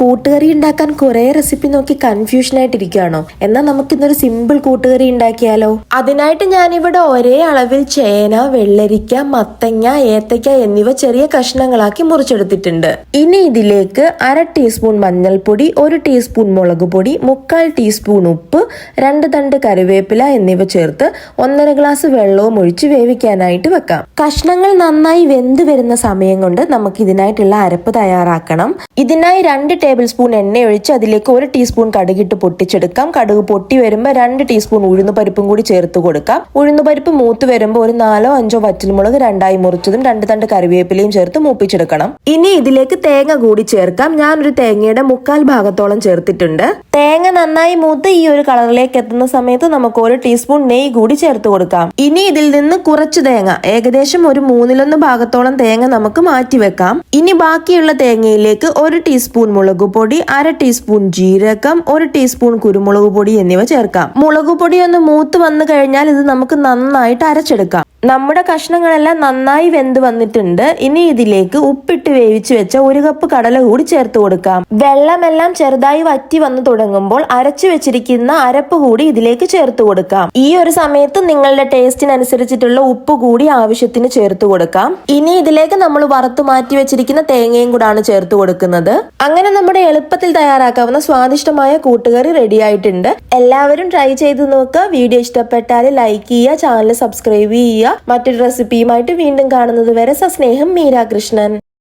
കൂട്ടുകറി ഉണ്ടാക്കാൻ കുറെ റെസിപ്പി നോക്കി കൺഫ്യൂഷൻ ആയിട്ടിരിക്കുകയാണോ എന്നാൽ നമുക്കിന്നൊരു സിമ്പിൾ കൂട്ടുകറി ഉണ്ടാക്കിയാലോ? അതിനായിട്ട് ഞാനിവിടെ ഒരേ അളവിൽ ചേന വെള്ളരിക്ക മത്തങ്ങ ഏത്തയ്ക്ക എന്നിവ ചെറിയ കഷ്ണങ്ങളാക്കി മുറിച്ചെടുത്തിട്ടുണ്ട്. ഇനി ഇതിലേക്ക് അര ടീസ്പൂൺ മഞ്ഞൾപ്പൊടി ഒരു ടീസ്പൂൺ മുളക് പൊടി മുക്കാൽ ടീസ്പൂൺ ഉപ്പ് രണ്ട് തണ്ട് കറിവേപ്പില എന്നിവ ചേർത്ത് ഒന്നര ഗ്ലാസ് വെള്ളവും ഒഴിച്ച് വേവിക്കാനായിട്ട് വെക്കാം. കഷ്ണങ്ങൾ നന്നായി വെന്ത് വരുന്ന സമയം കൊണ്ട് നമുക്ക് ഇതിനായിട്ടുള്ള അരപ്പ് തയ്യാറാക്കണം. ഇതിനായി രണ്ട് ടേബിൾ സ്പൂൺ എണ്ണ ഒഴിച്ച് അതിലേക്ക് ഒരു ടീസ്പൂൺ കടുകിട്ട് പൊട്ടിച്ചെടുക്കാം. കടുക് പൊട്ടി വരുമ്പോൾ രണ്ട് ടീസ്പൂൺ ഉഴുന്നുപരിപ്പും കൂടി ചേർത്ത് കൊടുക്കാം. ഉഴുന്നുപരിപ്പ് മൂത്ത് വരുമ്പോൾ ഒരു നാലോ അഞ്ചോ വറ്റൽമുളക് രണ്ടായി മുറിച്ചതും രണ്ട് തണ്ട് കറിവേപ്പിലയും ചേർത്ത് മൂപ്പിച്ചെടുക്കണം. ഇനി ഇതിലേക്ക് തേങ്ങ കൂടി ചേർക്കാം. ഞാനൊരു തേങ്ങയുടെ മുക്കാൽ ഭാഗത്തോളം ചേർത്തിട്ടുണ്ട്. തേങ്ങ നന്നായി മൂത്ത് ഈ ഒരു കളറിലേക്ക് എത്തുന്ന സമയത്ത് നമുക്ക് ഒരു ടീസ്പൂൺ നെയ്യ് കൂടി ചേർത്ത് കൊടുക്കാം. ഇനി ഇതിൽ നിന്ന് കുറച്ച് തേങ്ങ ഏകദേശം ഒരു മൂന്നിലൊന്ന് ഭാഗത്തോളം തേങ്ങ നമുക്ക് മാറ്റി വെക്കാം. ഇനി ബാക്കിയുള്ള തേങ്ങയിലേക്ക് ഒരു ടീസ്പൂൺ മുളക് പൊടി അര ടീസ്പൂൺ ജീരകം ഒരു ടീസ്പൂൺ കുരുമുളക് പൊടി എന്നിവ ചേർക്കാം. മുളക് പൊടി ഒന്ന് മൂത്ത് വന്നു കഴിഞ്ഞാൽ ഇത് നമുക്ക് നന്നായിട്ട് അരച്ചെടുക്കാം. നമ്മുടെ കഷ്ണങ്ങളെല്ലാം നന്നായി വെന്ത് വന്നിട്ടുണ്ട്. ഇനി ഇതിലേക്ക് ഉപ്പിട്ട് വേവിച്ച് വെച്ച ഒരു കപ്പ് കടല കൂടി ചേർത്ത് കൊടുക്കാം. വെള്ളമെല്ലാം ചെറുതായി വറ്റി വന്നു തുടങ്ങുമ്പോൾ അരച്ചു വെച്ചിരിക്കുന്ന അരപ്പ് കൂടി ഇതിലേക്ക് ചേർത്ത് കൊടുക്കാം. ഈ ഒരു സമയത്ത് നിങ്ങളുടെ ടേസ്റ്റിനനുസരിച്ചിട്ടുള്ള ഉപ്പ് കൂടി ആവശ്യത്തിന് ചേർത്ത് കൊടുക്കാം. ഇനി ഇതിലേക്ക് നമ്മൾ വറുത്തു മാറ്റി വെച്ചിരിക്കുന്ന തേങ്ങയും കൂടാണ് ചേർത്ത് കൊടുക്കുന്നത്. അങ്ങനെ നമ്മുടെ എളുപ്പത്തിൽ തയ്യാറാക്കാവുന്ന സ്വാദിഷ്ടമായ കൂട്ടുകറി റെഡി ആയിട്ടുണ്ട്. എല്ലാവരും ട്രൈ ചെയ്ത് നോക്കുക. വീഡിയോ ഇഷ്ടപ്പെട്ടാൽ ലൈക്ക് ചെയ്യുക ചാനൽ സബ്സ്ക്രൈബ് ചെയ്യുക. മറ്റൊരു റെസിപ്പിയുമായിട്ട് വീണ്ടും കാണുന്നത് വരെ സസ്നേഹം മീരാ കൃഷ്ണൻ